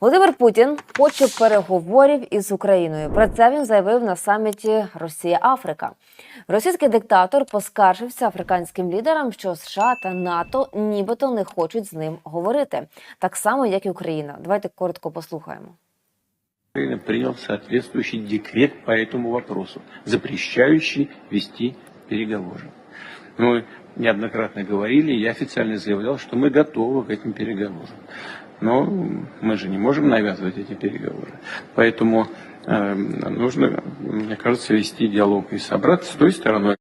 Володимир Путін хоче переговорів із Україною. Про це він заявив на саміті Росія-Африка. Російський диктатор поскаржився африканським лідерам, що США та НАТО нібито не хочуть з ним говорити, так само як і Україна. Давайте коротко послухаємо. Украина принял соответствующий декрет по этому вопросу, запрещающий вести переговоры. Мы неоднократно говорили, я официально заявлял, что мы готовы к этим переговорам. Но мы же не можем навязывать эти переговоры. Поэтому э, нужно, мне кажется, вести диалог и собраться с той стороной,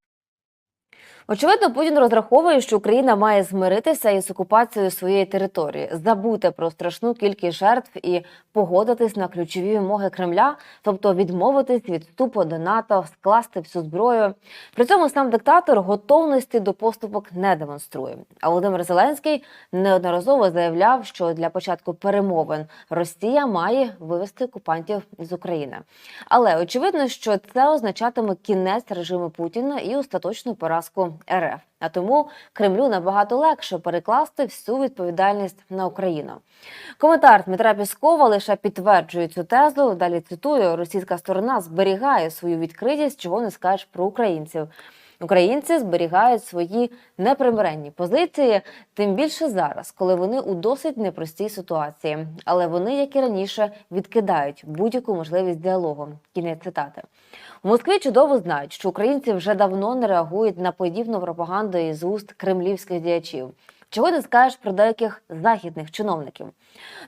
Очевидно, Путін розраховує, що Україна має змиритися із окупацією своєї території, забути про страшну кількість жертв і погодитись на ключові вимоги Кремля, тобто відмовитись від вступу до НАТО, скласти всю зброю. При цьому сам диктатор готовності до поступок не демонструє. А Володимир Зеленський неодноразово заявляв, що для початку перемовин Росія має вивести окупантів з України. Але очевидно, що це означатиме кінець режиму Путіна і остаточну поразку РФ. А тому Кремлю набагато легше перекласти всю відповідальність на Україну. Коментар Дмитра Піскова лише підтверджує цю тезу. Далі цитую: російська сторона зберігає свою відкритість, чого не скажеш про українців. Українці зберігають свої непримиренні позиції, тим більше зараз, коли вони у досить непростій ситуації. Але вони, як і раніше, відкидають будь-яку можливість діалогу. Кінець цитати. У Москві чудово знають, що українці вже давно не реагують на подібну пропаганду із уст кремлівських діячів. Чого не скажеш про деяких західних чиновників.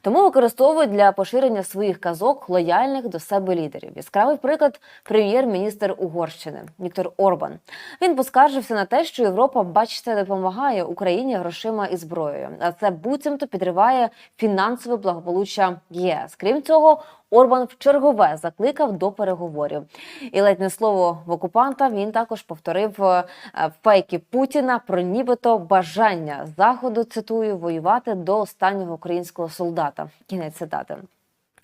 Тому використовують для поширення своїх казок лояльних до себе лідерів. Яскравий приклад прем'єр-міністр Угорщини Віктор Орбан. Він поскаржився на те, що Європа, бачите, допомагає Україні грошима і зброєю. А це буцімто підриває фінансове благополуччя ЄС. Крім цього, Орбан в чергове закликав до переговорів. І ледь не слово в окупанта він також повторив е, е, фейки Путіна про нібито бажання заходу. Цитую воювати до останнього українського солдата. Кінець цитати.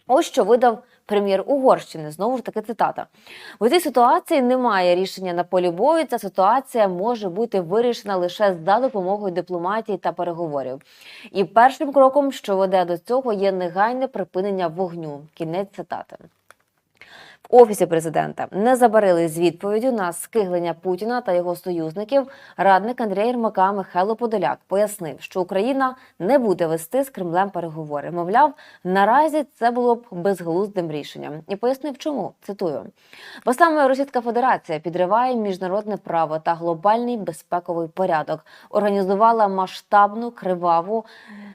Ось що видав прем'єр Угорщини. Знову ж таки цитата. У цій ситуації немає рішення на полі бою. Ця ситуація може бути вирішена лише за допомогою дипломатії та переговорів. І першим кроком, що веде до цього, є негайне припинення вогню. Кінець цитати. Офісі президента не забарили з відповіддю на скиглення Путіна та його союзників. Радник Андрія Єрмака Михайло Подоляк пояснив, що Україна не буде вести з Кремлем переговори. Мовляв, наразі це було б безглуздим рішенням, і пояснив, чому цитую. Бо саме Російська Федерація підриває міжнародне право та глобальний безпековий порядок, організувала масштабну криваву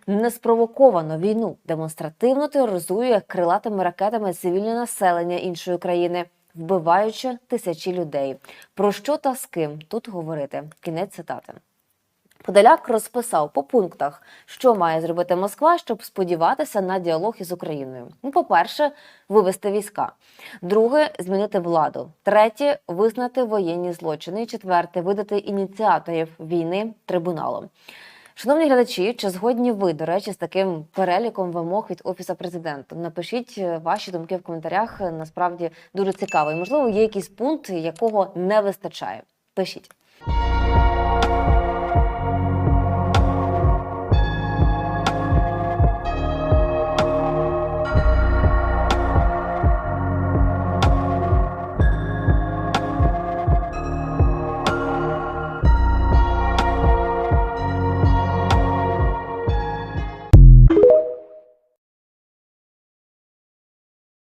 неспровоковану війну, демонстративно тероризує крилатими ракетами цивільне населення іншої країни, вбиваючи тисячі людей. Про що та з ким тут говорити? Кінець цитати. Подоляк розписав по пунктах, що має зробити Москва, щоб сподіватися на діалог із Україною. Ну, по-перше, вивести війська. Друге змінити владу. Третє визнати воєнні злочини. Четверте видати ініціаторів війни трибуналом. Шановні глядачі, чи згодні ви, до речі, з таким переліком вимог від офісу президента? Напишіть е, ваші думки в коментарях. Насправді дуже цікаво. І можливо, є якийсь пункт, якого не вистачає. Пишіть.